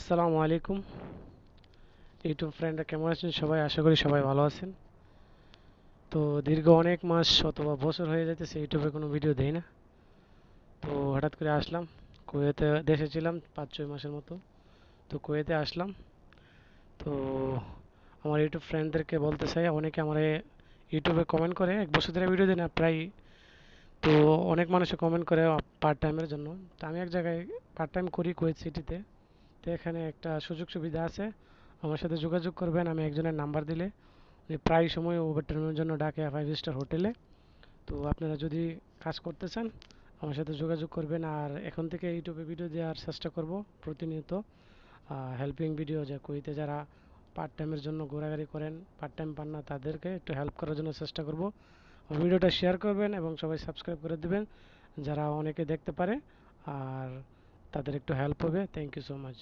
আসসালামু আলাইকুম। ইউটিউব ফ্রেন্ডরা কেমন আছেন? সবাই আশা করি সবাই ভালো আছেন। তো দীর্ঘ অনেক মাস অথবা বছর হয়ে যাইতেছে, ইউটিউবে কোনো ভিডিও দেই না। তো হঠাৎ করে আসলাম, কুয়েতে দেশে ছিলাম পাঁচ ছয় মাসের মতো। তো কুয়েতে আসলাম। তো আমার ইউটিউব ফ্রেন্ডদেরকে বলতে চাই, অনেকে আমার ইউটিউবে কমেন্ট করে, এক বছর ধরে ভিডিও দেয় না, প্রায় তো অনেক মানুষে কমেন্ট করে পার্ট টাইমের জন্য। তো আমি এক জায়গায় পার্ট টাইম করি কুয়েত সিটিতে তো এখানে একটা সুযোগ সুবিধা আছে। আমার সাথে যোগাযোগ করবেন, আমি একজনের নাম্বার দিলে। প্রায় সময় ওভারটাইমের জন্য ডাকে ফাইভ স্টার হোটেলে তো আপনারা যদি কাজ করতে চান, আমার সাথে যোগাযোগ করবেন। আর এখন থেকে ইউটিউবে ভিডিও দেওয়ার চেষ্টা করব প্রতিনিয়ত। হেল্পিং ভিডিও যে কুইতে যারা পার্ট টাইমের জন্য ঘোরাঘুরি করেন পার্ট টাইম পান না, তাদেরকে একটু হেল্প করার জন্য চেষ্টা করব। ভিডিওটা শেয়ার করবেন এবং সবাই সাবস্ক্রাইব করে দেবেন, যারা অনেকে দেখতে পারে। আর তাদের একটু হেল্প হবে। Thank you so much